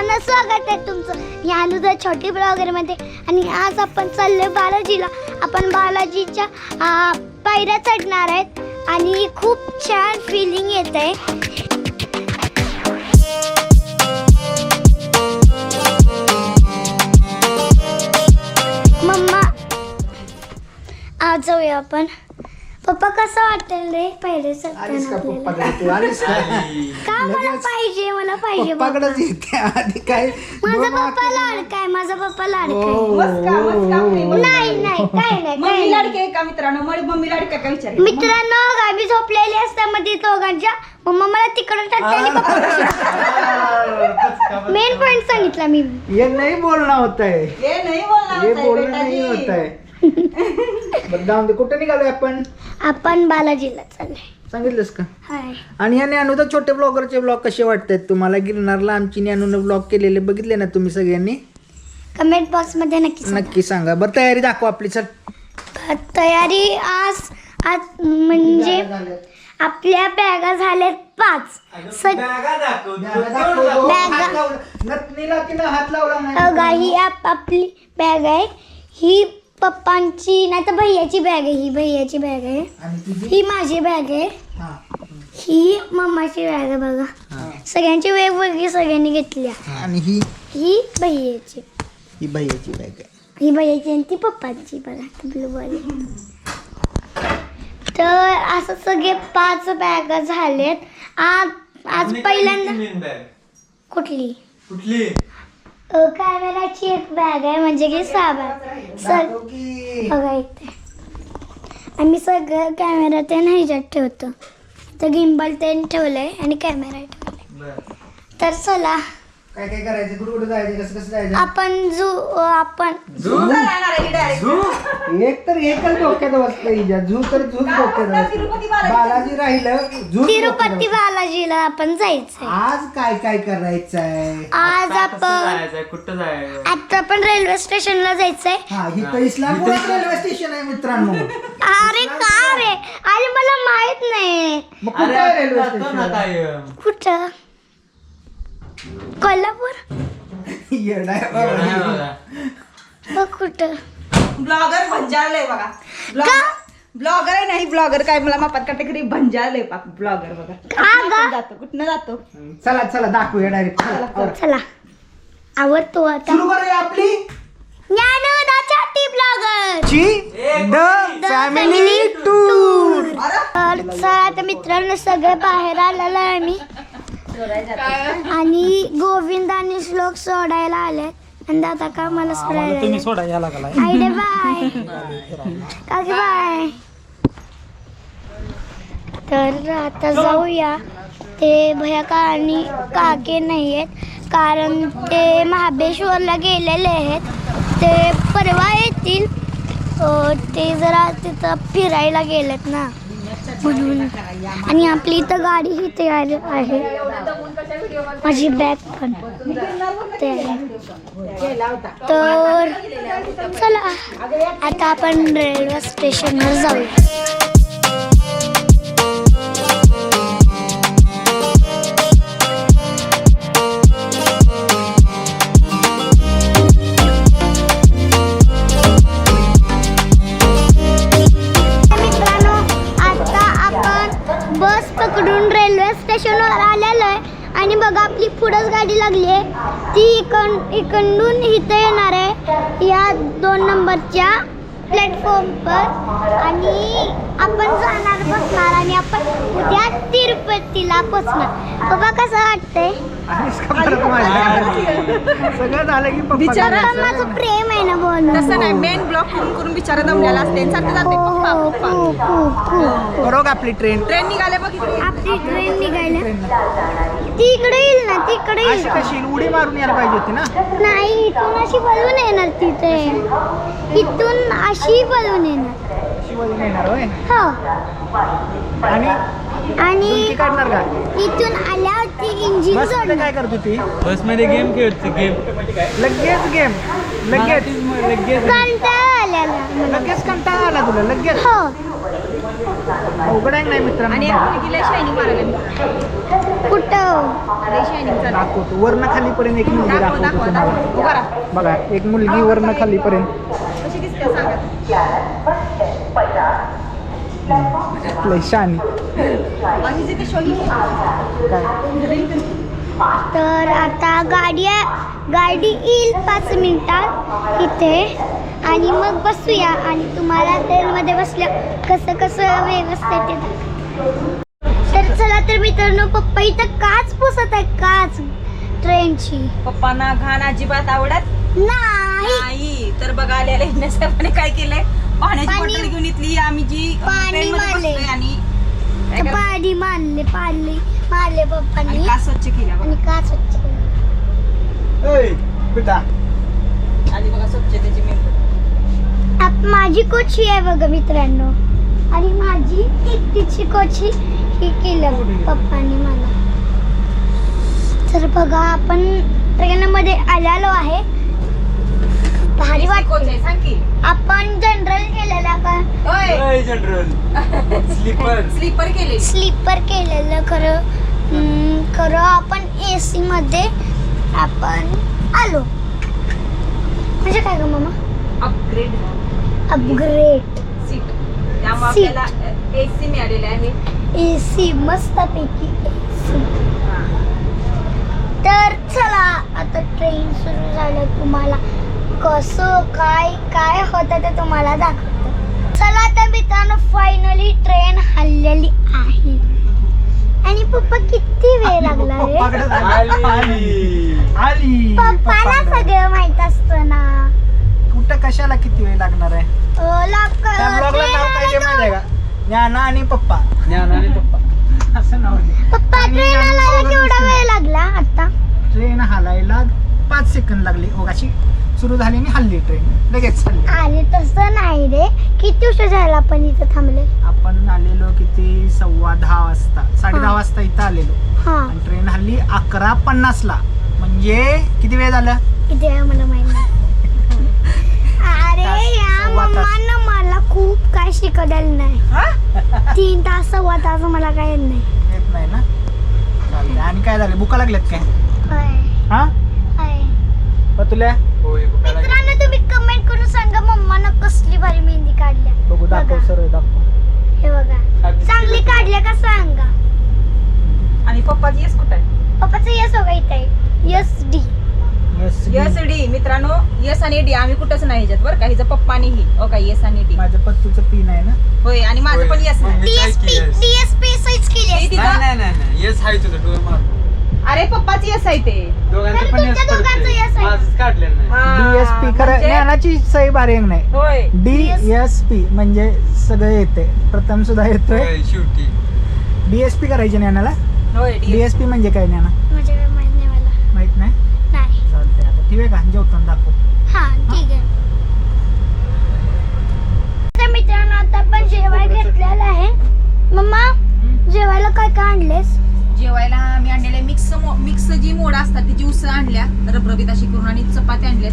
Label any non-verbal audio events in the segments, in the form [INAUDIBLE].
मित्रांनो स्वागत आहे तुमचं. या अनुदा छोटी ब्लॉगरमध्ये. आणि आज आपण चाललो बालाजीला. आपण बालाजीच्या पायऱ्या चढणार आहेत. आणि खूप छान फिलिंग येत आहे मम्मा आज जाऊया आपण. पप्पा कसं वाटेल रे? आलीस चढताना का आपल्याला? पप्पाकडे? तू आलीस का? का मला लगेच. पाहिजे मला पाहिजे पप्पा. पप्पाकडेच येते आधी काय? माझा दोन पप्पा लाडकाय माझा पप्पा हो, लाडकाय मस्का, मस्का, हो, हो. नाही नाही काय नाही काय मम्मी नाही. लाडके आहे का मित्रांनो? मग मम्मी लाडके आहे का विचार? मित्रांनो गावी झोपलेली असते मध्ये दोघांच्या. मम्मा मला तिकडे टाकते आणि पप्पा मेन पॉइंट सांगितला मी. ये नाही बोलणं होत आहे हे नाही बोलणार हे होत बोलणं नाही होत बेटाजी. आहे [LAUGHS] बरं जाऊन दे. कुठे निघालोय आपण? आपण बालाजीला चाललोय. सांगितलंस का? हाय. आणि या ज्ञानूदा छोटे ब्लॉगरचे ब्लॉग कसे वाटतात तुम्हाला? गिरणारला आमची ज्ञानूनं ब्लॉग केलेले बघितले ना तुम्ही सगळ्यांनी? कमेंट बॉक्समध्ये नक्की सांगा. नक्की सांगा. बरं तयारी दाखव आपली चल. तयारी आज आज म्हणजे आपल्या बॅगा झाल्यात पाच. स- बॅगा. नथनीला तिला हात लावला अ, नाही? गा ही आप आपली बॅग आहे. ही पप्पांची नाही तर भैयाची बॅग आहे ही भैयाची बॅग आहे. आणि तुझी ही माझी बॅग आहे. हा. ही मम्माची बॅग आहे बघा. हा. सगळ्यांची वेगवेगळी सगळ्यांनी घेतल्या. आणि ही? ही भैयाची. ही भैयाची बॅग आहे. ही भैयाची आणि ती पप्पांची बघा ब्लू वाली. तर असं सगळे पाच बॅग झालेत. आज आज पहिल्यांदा कुठली? कुठली? कॅमेराची एक बॅग आहे म्हणजे की सहा बॅग की. बघा इथे. आम्ही सगळं कॅमेरा ते ह्याच्यात ठेवतो. तर गिम्बल ते ठेवलंय आणि कॅमेरा ठेवलाय. तर चला. काय काय करायचं? कुठे कुठे जायचं? कसं कसं जायचं? आपण जो आपण. झू जाणार आहे direct. झू एक तर एकच डोक्यात हिच्या. झू तर झूच डोक्यात. तिरुपती बालाजी. बालाजी राहिलं डोक्यात तिरुपती. बालाजीला आपण जायचंय. आज काय काय करायचं आहे आज आता कसं आपण जायचंय? कुठं जायचं आता आपण रेल्वे स्टेशनला जायचंय. हा इथं रेल्वे स्टेशन आहे मित्रांनो. अरे का रे? अरे मला माहीत नाही. मग कुठं अरे आहे आपण रेल्वे जातो ना स्टेशन? कायम कुठं? कोल्हापूर. बघ कुठं. ब्लॉगर भंजारलंय बघा. ब्लॉगर ब्लॉगर आहे नाही ब्लॉगर काय मला मापात काटेकरी भंजारलंय पाक ब्लॉगर बघा? कुठनं जातो कुठनं जातो? चला चला दाखवूया डायरेक्ट चला आवडतो आता. सुरू करूया आपली? ज्ञानोदाच्या टी ब्लॉगर. ची? द फॅमिली टूर तर चला आता मित्रांनो सगळे बाहेर आलेलो आहे आम्ही. आणि गोविंद आणि श्लोक सोडायला आले. आणि आता का मला सोडायला तुम्ही? सोडा लागलाय. आयडे बाय. काकी बाय. तर आता जाऊया. ते भया का आणि काके नाही आहेत कारण ते महाबळेश्वरला गेलेले आहेत. ते परवा येतील. ते जरा तिथं फिरायला गेलेत ना. म्हणून आणि आपली इथं गाडी ही तयार आहे. माझी बॅग पण तयार तर चला आता आपण रेल्वे स्टेशनवर जाऊया. इकडून रेल्वे स्टेशनवर आलेलो आहे आणि बघा आपली पुढंच गाडी लागली आहे. ती इकड इकडून इथं येणार आहे. या दोन नंबरच्या प्लॅटफॉर्मवर. आणि आपण जाणार बसणार आणि आपण उद्या तिरुपतीला पोचणार. बाबा कसं वाटतंय. सगळं झालं की पप्पा बिचारा. पप्पा माझं प्रेम आहे ना बोलणं. तसं नाही मेन ब्लॉक करून करून बिचारा दमलेला असते. सारखं हो जाते हो पप्पा. पप्पा खूप बरोबर आपली ट्रेन ट्रेन निघाले बघ. आपली ट्रेन निघायला. ती इकडे येईल ना तिकडे अशी येईल कशी उडी मारून यायला पाहिजे होती ना? नाही इथून अशी बलून येणार ती ट्रेन इथून अशी बलून येणार. शिवाजी येणार होय? हो. आणि आणि काढणार का? इथून इंजिन बसमध्ये काय करत होती? बसमध्ये गेम खेळतो गेम लगेच गेम लगेच. लगेच. लगेच कंटाळा आला तुला लगेच. हो. अवघड आहे नाही मित्रांनो. आणि मुलगीला शायनिंग मारायला कुठं? शायनिंग दाखवतो. वर्ण खालीपर्यंत एक मुलगी दाखव दाखवतो. बघा एक मुलगी वर्ण खालीपर्यंत. कशी दिसते सांगा. लय शानी आणि जे ते शोनी तर आता गाडी गाडी येईल पाच मिनिटात इथे. आणि मग बसूया आणि तुम्हाला ट्रेनमध्ये बसल्या कसं कसं व्यवस्थित तर चला तर मित्रांनो पप्पा इथं काच पुसत आहे काच ट्रेनची. पप्पांना घाण अजिबात आवडत नाही. नाही. तर बघा आलेल्या हिंदसाहेबांनी काय केलंय? पाण्याची पाणी- बॉटल घेऊन इथली आम्ही जी पाणी ट्रेन मध्ये मारले. बसलोय आणि काय करतो? पाणी मारले पाणी मारले पप्पांनी. का स्वच्छ केल्या आणि काच स्वच्छ केली. बेटा. आधी बघा स्वच्छतेची मेन आप माझी कोची आहे बघा मित्रांनो. आणि माझी एकटीची कोची ही केलं पप्पांनी मला. तर बघा आपण ट्रेनमध्ये आलेलो आहे. भारी वाटते. आपण जनरल केलेला का? जनरल स्लीपर स्लीपर केले. स्लीपर केलेलं खरं. खरं आपण ए सी मध्ये आपण आलो. म्हणजे काय ग मामा? अपग्रेड अपग्रेड सीट त्यामुळे Seat. आपल्याला एसी मिळालेले आहे. ए सी मस्तपैकी AC. तर चला आता ट्रेन सुरू झालं तुम्हाला कसं काय काय होतं ते तुम्हाला दाखवतो. चला आता मित्रांनो फायनली ट्रेन हल्लेली आहे. आणि पप्पा किती वेळ लागला रे. पप्पाकडे आली आली पप्पाला. सगळं माहीत असतं ना. कुठं कशाला किती वेळ लागणार आहे? अं, लाग- त्या ब्लॉगला नाव काय ते माहिती आहे का? ज्ञाना आणि पप्पा. ज्ञान आणि पप्पा. असं नाव. पप्पा आणि ट्रेन दोघं केवढा. वेळ लागला आता. ट्रेन हालायला पाच सेकंद लागले. ओगाशी सुरू झाली आणि हल्ली ट्रेन लगेच हल्ली. अरे तसं नाही रे. किती उशीर झाला आपण इथं थांबले आपण आलेलो किती? सव्वा दहा वाजता. साडे दहा. वाजता इथं आलेलो. हा. आणि ट्रेन हल्ली अकरा पन्नासला. म्हणजे किती वेळ झाला? किती आहे मला माहीत नाही. [LAUGHS] अरे तास, या सव्वा तास. मम्मानं मला खूप काय शिकवलेलं नाही. तीन तास सव्वा तास मला काय येत नाही. येत नाही ना? चालतंय. आणि काय झालं? बुका लागल्यात काय? होय, हा. तुला? होय बघायला मित्रांनो तुम्ही कमेंट करून सांगा मम्मानं कसली भारी मेहंदी काढल्या बघू दाखव बघा. सरळ दाखव. हे बघा. चांगली काढल्या का सांगा. आणि पप्पाची येस कुठं आहे? पप्पाचं यस बघा इथं आहे. यस डी Yes, यस डी मित्रांनो यस आणि डी आम्ही कुठंच नाही ह्याच्यात बरं का. हिचं पप्पा आणि ही. ओ काय येस आणि डी माझ्या पत्तूचं पिन आहे ना? होय आणि माझं पण येस. नाही. मी काय डीएसपी केलंस? डीएसपी सहीच केली हे असती. तिथं- नाही नाही नाही येस आहे तुझं डोर मार अरे पप्पाच येस आहे ते. दोघांचं पण. माझंच काढलेलं नाही. हा, डीएसपी खरं म्हणजे- ज्ञानाची सही बारीक नाही. होय. डी एस पी म्हणजे सगळं येते प्रथम सुद्धा येतोय. होय, शेवटी. डीएसपी करायचे ज्ञानाला? होय डीएसपी म्हणजे काय ज्ञाना? म्हणजे काय माहीत नाही मला. माहीत नाही? नाही. चालतंय आता. ठीक आहे का? जेवताना दाखव. हा ठीक आहे. तर मित्रांनो आता आपण जेवाय घेतलेलं आहे. मम्मा जेवायला काय काय आणलेस? आम्ही आणलेले मिक्स मिक्स जी मोड असतात तिची उसळ आणल्या रबरबीत अशी करून आणि चपाती आणल्यात.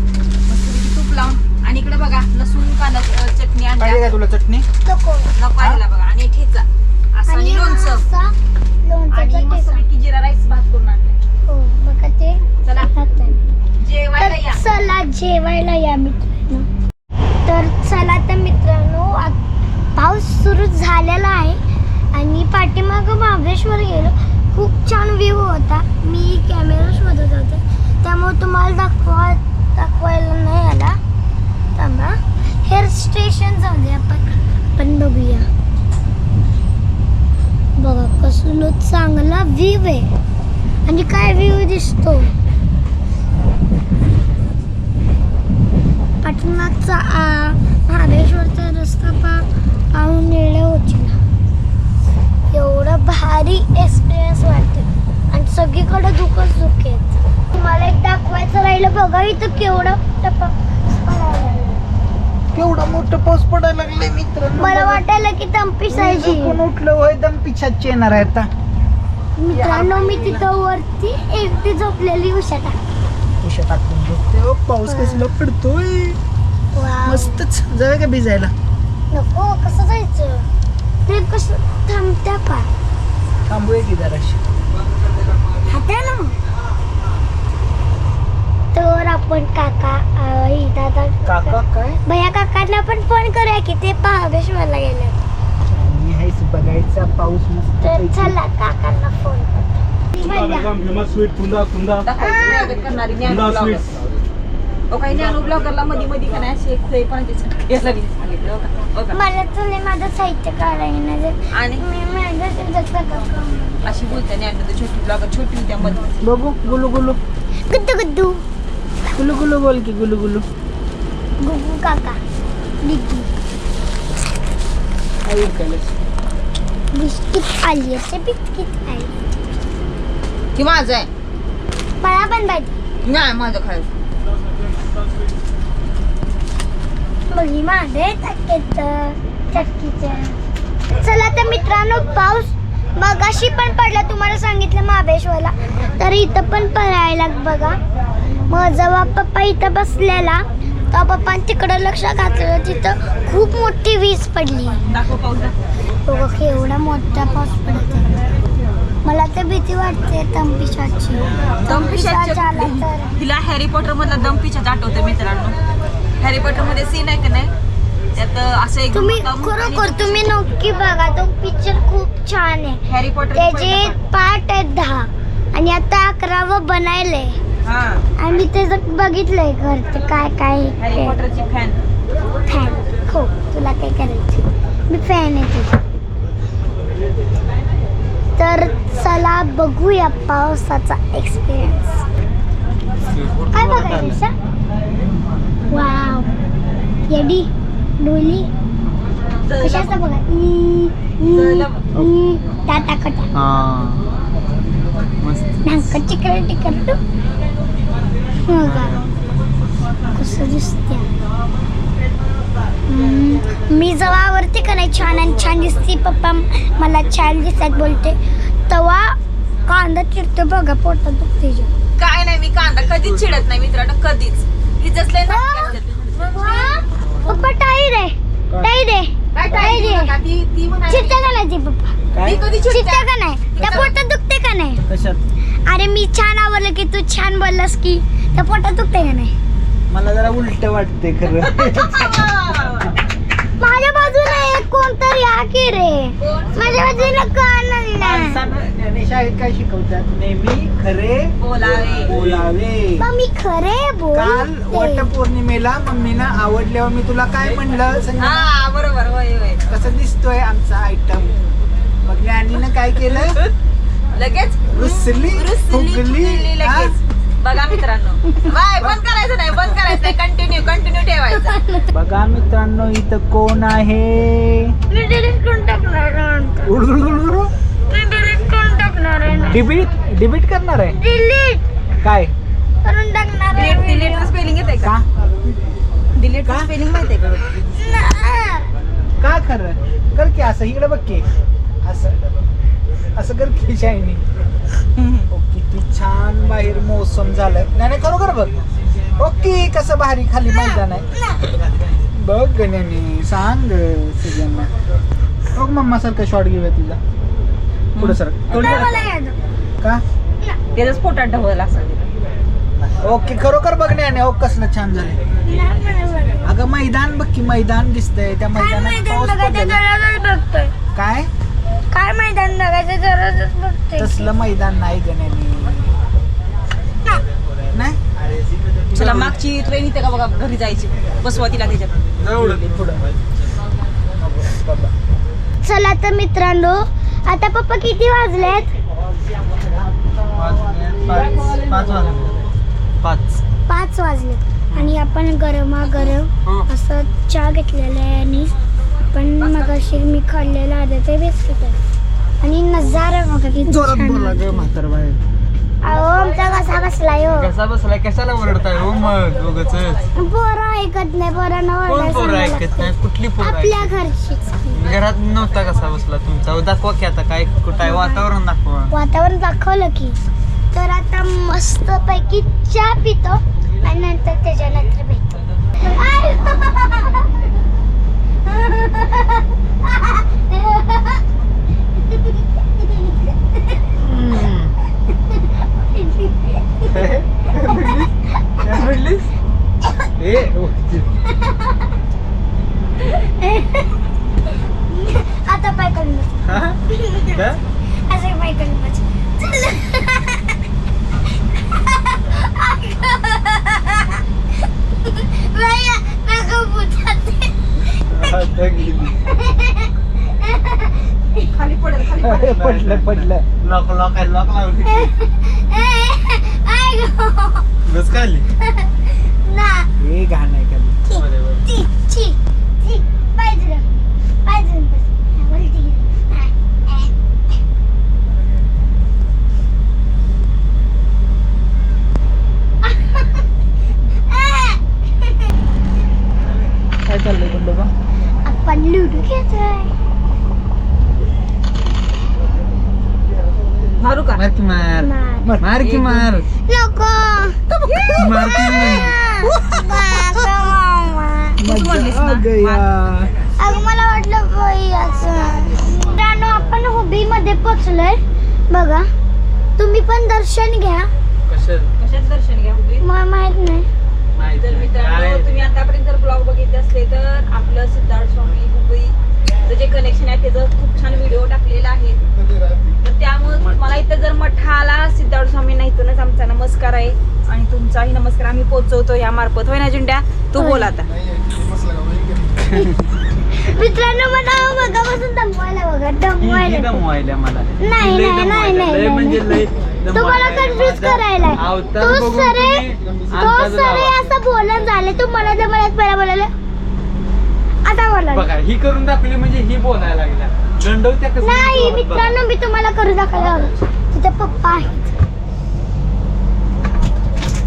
तूप लावून. आणि इकडे बघा लसूण कांदा चटणी आणल्या. तुला चटणी? नको. नको आलेला बघा. आणि ठेचा. असं आणि हा लोणचं. आणि मस्तपैकी जिरा राईस भात करून आणलाय. हो बघा ते चला. जेवायला या. चला जेवायला या मित्रांनो. तर चला तर मित्रांनो पाऊस सुरू झालेला आहे. आणि पाठीमागं महाबळेश्वर गेलो. खूप छान व्ह्यू होता. मी कॅमेरा शोधत होते. त्यामुळे तुम्हाला दाखवा दाखवायला नाही आला. थांबा. हेअर स्टेशन जाऊ दे आपण. आपण बघूया. बघा कसं चांगला व्ह्यू आहे. आणि काय व्ह्यू दिसतो? पाटणाचा महाबळेश्वरचा रस्ता पा पाहून नेले होती एवढं भारी एक्सपिरियन्स वाटते आणि सगळीकडे दुखच दुःख आहेत तुम्हाला एक दाखवायचं राहिलं बघा इथं केवढं टपा केवढा मोठं पाऊस पडायला लागले मित्र मला वाटायला की तंपी सायची कोण उठलं होय दम पिछाचे येणार आहे आता. मित्रांनो मी तिथं वरती एकटी झोपलेली उशा टाक उशा टाकून झोपते ओ, पाऊस कसला पडतोय. मस्तच. जाऊया का भिजायला? नको कसं जायचं? ट्रिप कसं थांबत्या का थांबूया की जराशी हात्या ना तर आपण काका ही दादा काका काय भैया काकांना पण फोन करूया की ते महाबळेश्वरला गेले मी हायस बघायचा पाऊस मस्त तर. चला काकांना phone famous sweet kunda kunda ओ काही ब्लॉगरला मध्ये मध्ये का नाही एक लागली सांगितलं हो का? का? मला तुला माझं साहित्य काढायला जर आणि? मी माझं त्याचं सगळं अशी बोलते छोटी ब्लॉगर छोटी होत्या मध्ये बघू गुलू गुलू. गुड्डू गुलू गुलू बोल की गुलू गुलू. गुगू काका? बिस्किट आली असे बिस्किट आली. की माझं आहे. मला पण पाहिजे. नाही माझं खायचं. चला तर मित्रांनो पाऊस मगाशी पण पडला तुम्हाला सांगितलं महाबळेश्वरला. तर इथं पण पडायला बघा. मग जेव्हा पप्पा इथं बसलेला तेव्हा पप्पाने तिकडं लक्ष घातलं. तिथं खूप मोठी वीज पडली. बघा केवढा मोठा पाऊस पडत मला तर भीती वाटते तंपिशाची तंपिशाच आला तर. तिला हॅरी पॉटर मधला दम पिछाच आठवते मित्रांनो. हॅरी पॉटरमध्ये सीन आहे का नाही? त्यात असं एक तुम्ही खरोखर तुम्ही नक्की बघा तो पिक्चर खूप छान आहे. हॅरी पॉटर त्याचे पार्ट आहेत दहा. आणि आता अकरावं बनायलंय. हा. आणि मी त्याचं बघितलंय घर ते काय काय हॅरी पॉटरची फॅन फॅन हो तुला काय करायचं मी फॅन आहे तुझी. तर चला बघूया पावसाचा एक्सपिरियन्स काय बघायचं वाव येडी डोली कशाचं बघा टाटा कटा मस्त ढांक चिकन टिकट बघा कसं दिसते मी जेव्हा आवडते का नाही छान आणि छान दिसते पप्पा मला छान दिसतात बोलते तेव्हा कांदा चिरतो बघा पोटात दुखते जे. काय नाही मी कांदा कधीच चिडत नाही मित्रांनो कधीच ही जसले वा, पप्पा टाईर आहे टाईर आहे टाईर आहे ती ती म्हणाली. चित्ता का नाही ते पप्पा? काय? ती कधी चिडते चित्ता का नाही? त्या पोटात दुखते का नाही? कशात? अरे मी छान आवडलं की तू छान बोललास की. त्या पोटात दुखते का नाही? मला जरा उलट वाटते खरं. [LAUGHS] कोणतरी की रे. माझ्या बाजूला का नाही. माणसानं शाळेत काय शिकवतात? नेहमी खरे बोलावे. बोलावे. मग मी खरे काल वट बोल पौर्णिमेला मम्मीनं आवडल्यावर मी तुला काय म्हणलं? संजना हा बरोबर. होय होय. कसं दिसतोय आमचा आयटम मग ज्ञानीनं काय केलं? [LAUGHS] लगेच? रुसली रुसली, फुगली फुगली हा? बघा मित्रांनो. बाय बंद करायचं नाही बंद करायचं नाही. कंटिन्यू कंटिन्यू ठेवायचं. बघा मित्रांनो इथं कोण आहे? डिलीट आहे. डिलीट करून टाकणार आहे. डिबीट डिबीट करणार आहे? डिलीट काय? करून टाकणार आहे डिलीट डिलीटचं स्पेलिंग येते का? का? डिलीटचं का? स्पेलिंग माहितीये का? ना. का खरं? कर की असं इकडे बघ की. असं असं कर की शायनी. [LAUGHS] छान बाहेर मोसम झालाय. नाही नाही, खरोखर बघ. ओके कसं भारी खाली मैदान आहे. बघ गण्याने सांग सगळ्यांना. बघ मम्मा सारखं शॉर्ट घेऊया तुझा पुढे सर. का? त्याचाच पोटात ढवळला असं. ओके खरोखर बघण्याने ओ कसलं छान झालं. अगं मैदान बघ की मैदान दिसतंय. त्या मैदानात पाऊस काय? काय मैदान बघायचं? गरजच बघतोय. तसलं मैदान नाही गण्याने नाही चला मागची ट्रेन इथे का बघा घरी जायची. बसवा तिला त्याच्यात. चला तर मित्रांनो आता पप्पा किती वाजलेत? पाच वाजले. पाच. आणि आपण गरमागरम हो. असं चहा घेतलेला आहे आणि आपण मगाशी मी खाल्लेलं आहे ते बिस्किट. आहे आणि नजारा बघा जोरात बोला. ग अहो आमचा कसा बसलाय हो? कसा बसलाय? कशाला ओरडताय हो मग दोघच? पोरं ऐकत नाही पोरांना कोण पोरं ऐकत. नाही? कुठली पोरं आपल्या ऐकत? घरात नव्हता कसा बसला तुमचा? दाखवा की आता काय कुठं आहे? वातावरण दाखवा. वातावरण दाखवलं की. तर आता मस्त पैकी चहा पितो आणि नंतर त्याच्यानंतर भेटतो आय [LAUGHS] [LAUGHS] पडेल खाली पडेल पडलं पडलं लॉक लॉक आहे लॉक लावली आय गो. बस काय आली ना हे घाण आहे खाली बरोबर ची ची ची पाहिजे पाहिजे बोलती काय चाललंय पण बाबा आपण लुडो खेळतोय मारू का मार की मार मार. मार की मार. नको. [LAUGHS] मार की अगं मला वाटलं असं. रानो आपण हुबी मध्ये पोचलोय. बघा तुम्ही पण दर्शन घ्या. कशात? दर्शन घ्या मला माहीत नाही. तर. मित्रांनो तुम्ही आतापर्यंत जर ब्लॉग बघितले असले तर आपलं सिद्धार्थ स्वामी मुंबईचं जे कनेक्शन आहे त्याचं खूप छान व्हिडिओ टाकलेला आहे. तर त्यामुळे मला इथं जर मठाला सिद्धार्थ स्वामींना इथूनच आमचा नमस्कार आहे. आणि तुमचाही नमस्कार आम्ही पोहोचवतो या मार्फत. होय ना जुंड्या? तू बोल आता. मित्रांनो मला मगापासून दमवायला बघा दमवायला दमवायल्या मला? नाही, नाही. नाही, नाही, म्हणजे. लय तुम्हाला. कन्फ्युज करायला. तो सरे तो सरे. असं बोलत झाले तू मला मला पहिला बोलायला बघा ही करून दाखवली म्हणजे ही बोलायला लागल्या दंडवत्या कसं नाही बोलत बघा. मित्रांनो मी तुम्हाला करू दाखवलं हवं. तिथे पप्पा आहेत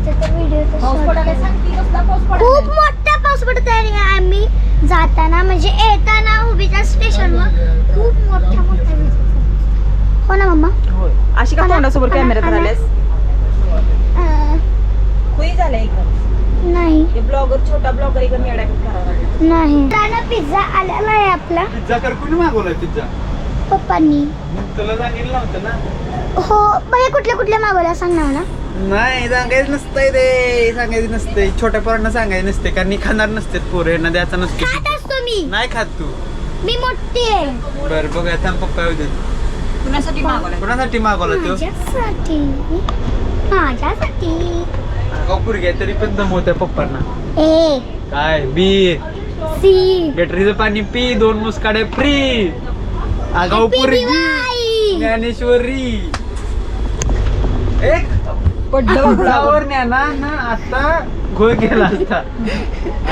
तिथे व्हिडिओ पाऊस पडायला सांग की कसला पाऊस खूप पडायला मोठा पाऊस पडत आहे आणि आम्ही जाताना म्हणजे येताना उभीच्या स्टेशनवर खूप मोठा मोठा हो ना मम्मा होय. अशी का तोंडासमोर कॅमेऱ्यात आला. राहिल्यास अं, खुई झालंय इकडं नाही. ते ब्लॉगर छोटा ब्लॉगर इकडे मेडा करावा नाही. राणा पिझ्झा आलेला आहे आपला. पिझ्झा कर कुणी मागवलाय पिझ्झा पप्पांनी. तुला सांगितलं नव्हतं ना. हो बाई कुठल्या कुठल्या मागवल्या सांग ना मला. नाही सांगायचं नसतंय ते. सांगायचं नसतंय. छोट्या पोरांना सांगायचं नसते कारण खाणार नसते पोरं. यांना द्यायचा नसते खात असतो मी. नाही खात तू. मी मोठी आहे. बर बघा थांब पप्पा येऊ दे कुणासाठी मागवलाय? कोणासाठी मागवला तो? माझ्यासाठी. माझ्यासाठी. कपूर घ्या तरी पण दमवत्या पप्पांना. ए. काय बी. सी. गटरीचं पाणी पी दोन मुसकाडे फ्री. आगाऊ पोरगी! ज्ञानेश्वरी. एक पडलं [LAUGHS] उंचावर ज्ञाना ना आता घोळ केला असता.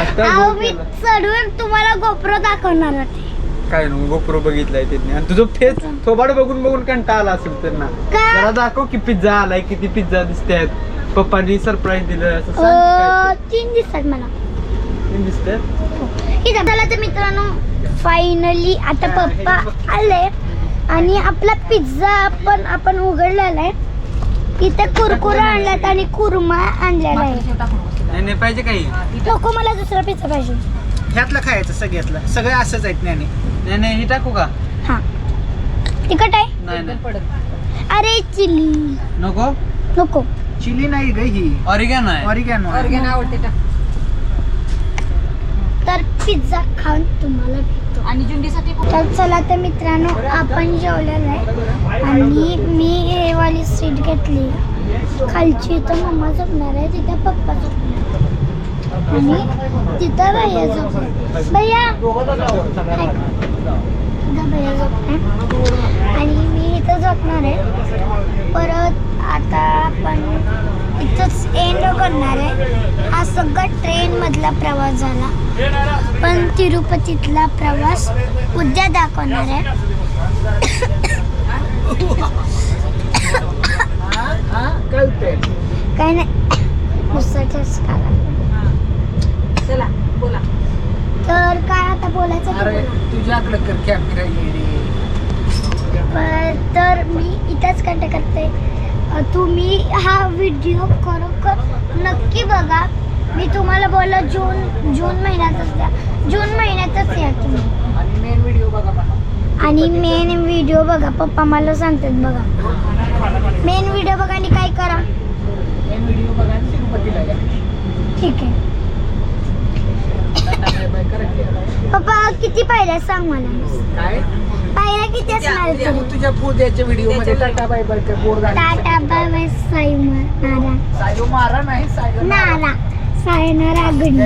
आता अहो घोळ मी केला. चढून तुम्हाला गोप्रो दाखवणार होते. काय ना गोप्रो बघितलाय त्यांनी आणि तुझं फेस थोबाड बघून बघून कंटाळा आला असेल त्यांना का? जरा दाखव की पिझ्झा आलाय किती पिझ्झा दिसतायत. पप्पांनी सरप्राईज दिलं असं सांग अं, की तीन दिसतात मला काय दिसतात इथं चला तर मित्रांनो फायनली आता पप्पा आले. आणि आपला पिझ्झा पण आपण उघडलेला आहे. इथे कुरकुरा आणलात आणि कुर्मा आणलेला आहे. नाही नाही पाहिजे काही. नको मला दुसरा पिझ्झा पाहिजे. ह्यातलं खायचं सगळ्यातलं. सगळं असंच आहेत ज्ञानी नाही. नाही हे टाकू का? हा. तिखट आहे? नाही नाही. पडत. अरे चिली नको? नको. चिली नाही ग ही. ऑरिगॅनो आहे. ऑरिगॅनो ऑर्गॅन आवडते टाक तर पिझ्झा खाऊन तुम्हाला भेटतो. आणि जुंडीसाठी तर चला तर मित्रांनो आपण जेवलेलो आहे. आणि मी हे वाली सीट घेतली. खालची इथं मम्मा झोपणार आहे तिथं पप्पा झोपणार. आहे. आणि तिथं भैया झोपणार. भैया! इथं भैया झोपणार. आणि मी इथं झोपणार आहे. परत आता आपण इथंच एंड करणार आहे. हा सगळा ट्रेनमधला प्रवास झाला. पण तिरुपतीतला प्रवास उद्या दाखवणार आहे. काही नाही. चला बोला. तर काय आता बोलायचं. तुझ्याकडे कर कॅमेरा येडे पर तर मी इथंच कंट करते अ, तुम्ही हा व्हिडिओ खरोखर नक्की बघा. मी तुम्हाला बोललो जून जून महिन्यातच द्या. जून महिन्यातच या तुम्ही. आणि मेन व्हिडिओ बघा पप्पा मला सांगतात बघा. मेन व्हिडिओ बघा आणि काय करा ठीक आहे. पप्पा किती पाहिल्या सांग मला. काय? पाहिल्या किती असणार? तू तुझ्या पुढच्या व्हिडिओमध्ये टाटा बाय बाय कर बोर टाटा बाय बाय साईनारा सायो मारा नाही सायो नारा सायनारा गुड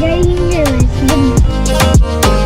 जय हिंद जय महाराष्ट्र. Good night.